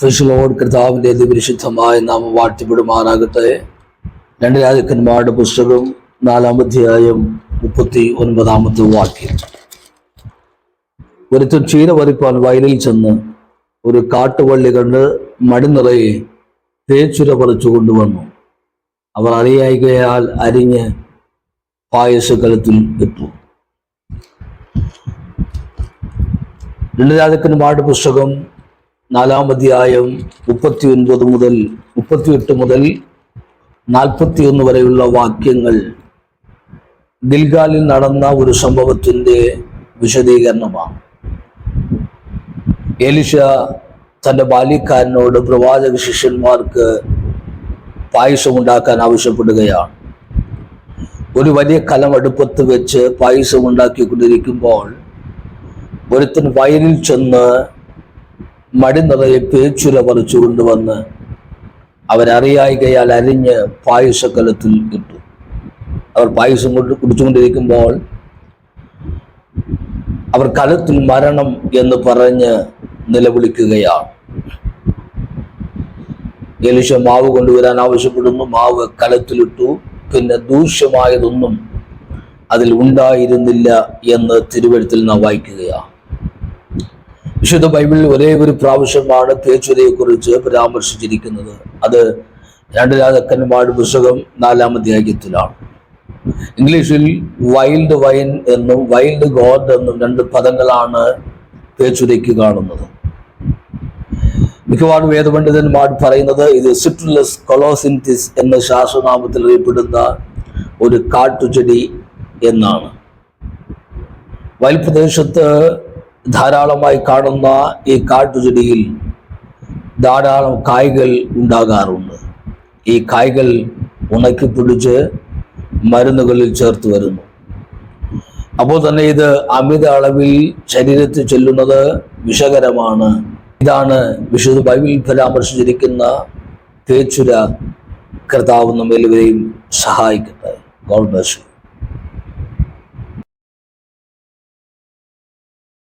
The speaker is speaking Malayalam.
ഫിഷലോട് കർത്താവിന്റെ അതിപരിശുദ്ധമായ നാം വാഴ്ത്തിപ്പെടുമാറാകട്ടെ. രണ്ട് രാജക്കന്മാരുടെ പുസ്തകം നാലാം അധ്യായം മുപ്പത്തി ഒൻപതാമത്തെ വാക്യം. ഒരുത്തൻ ചീര വരിപ്പാൻ വയലിൽ ചെന്ന് ഒരു കാട്ടുവള്ളി കണ്ട് മടിനിറയെ തേച്ചുര പറിച്ചു കൊണ്ടുവന്നു. അവർ അറിയായികയാൽ അരിഞ്ഞ് പായസകലത്തിൽ ഇട്ടു. രണ്ട് രാജക്കന്മാരുടെ പുസ്തകം നാലാം അധ്യായം മുപ്പത്തി ഒൻപത് മുതൽ മുപ്പത്തിയെട്ട് മുതൽ നാൽപ്പത്തിയൊന്ന് വരെയുള്ള വാക്യങ്ങൾ ഗിൽഗാലിൽ നടന്ന ഒരു സംഭവത്തിന്റെ വിശദീകരണമാണ്. എലിഷ തന്റെ ബാല്യക്കാരനോട് പ്രവാചക ശിഷ്യന്മാർക്ക് പായസം ഉണ്ടാക്കാൻ ആവശ്യപ്പെടുകയാണ്. ഒരു വലിയ കലം അടുപ്പത്ത് വെച്ച് പായസം ഉണ്ടാക്കിക്കൊണ്ടിരിക്കുമ്പോൾ ഒരുത്തൻ വയലിൽ ചെന്ന് മടി നിറയെ പേച്ചുര പറിച്ചു കൊണ്ടുവന്ന് അവരറിയായികയാൽ അരിഞ്ഞ് പായസക്കലത്തിൽ ഇട്ടു. അവർ പായസം കൊണ്ട് കുടിച്ചുകൊണ്ടിരിക്കുമ്പോൾ അവർ കലത്തിൽ മരണം എന്ന് പറഞ്ഞ് നിലവിളിക്കുകയാണ്. എലിശ മാവ് കൊണ്ടുവരാൻ ആവശ്യപ്പെടുന്നു. മാവ് കലത്തിലിട്ടു. പിന്നെ ദൂഷ്യമായതൊന്നും അതിൽ ഉണ്ടായിരുന്നില്ല എന്ന് തിരുവഴുത്തിൽ നാം വായിക്കുകയാണ്. വിശുദ്ധ ബൈബിളിൽ ഒരേ ഒരു പ്രാവശ്യമാണ് തേച്ചുരയെ കുറിച്ച് പരാമർശിച്ചിരിക്കുന്നത്. അത് രണ്ട് രാജാക്കന്മാരുടെ പുസ്തകം നാലാം അധ്യായത്തിലാണ്. ഇംഗ്ലീഷിൽ വൈൽഡ് വൈൻ എന്നും വൈൽഡ് ഗോഡ് എന്നും രണ്ട് പദങ്ങളാണ് തേച്ചുരയ്ക്ക് കാണുന്നത്. മിക്കവാറും വേദപണ്ഡിതന്മാർ പറയുന്നത് ഇത് സിട്രുലസ് കൊളോസിന്റിസ് എന്ന ശാസ്ത്രനാമത്തിൽ അറിയപ്പെടുന്ന ഒരു കാട്ടുചെടി എന്നാണ്. വയൽ പ്രദേശത്ത് ധാരാളമായി കാണുന്ന ഈ കാട്ടുചെടിയിൽ ധാരാളം കായ്കൾ ഉണ്ടാകാറുണ്ട്. ഈ കായ്കൾ ഉണക്കി പിടിച്ച് മരുന്നുകളിൽ ചേർത്ത് വരുന്നു. അപ്പോൾ തന്നെ ഇത് അമിത അളവിൽ ശരീരത്തിൽ ചെല്ലുന്നത് വിഷകരമാണ്. ഇതാണ് വിശുദ്ധ ബൈബിളിൽ പരാമർശിച്ചിരിക്കുന്ന തേച്ചുര കർത്താവ് നമ്മെല്ലാവരെയും സഹായിക്കട്ടെ. God bless you.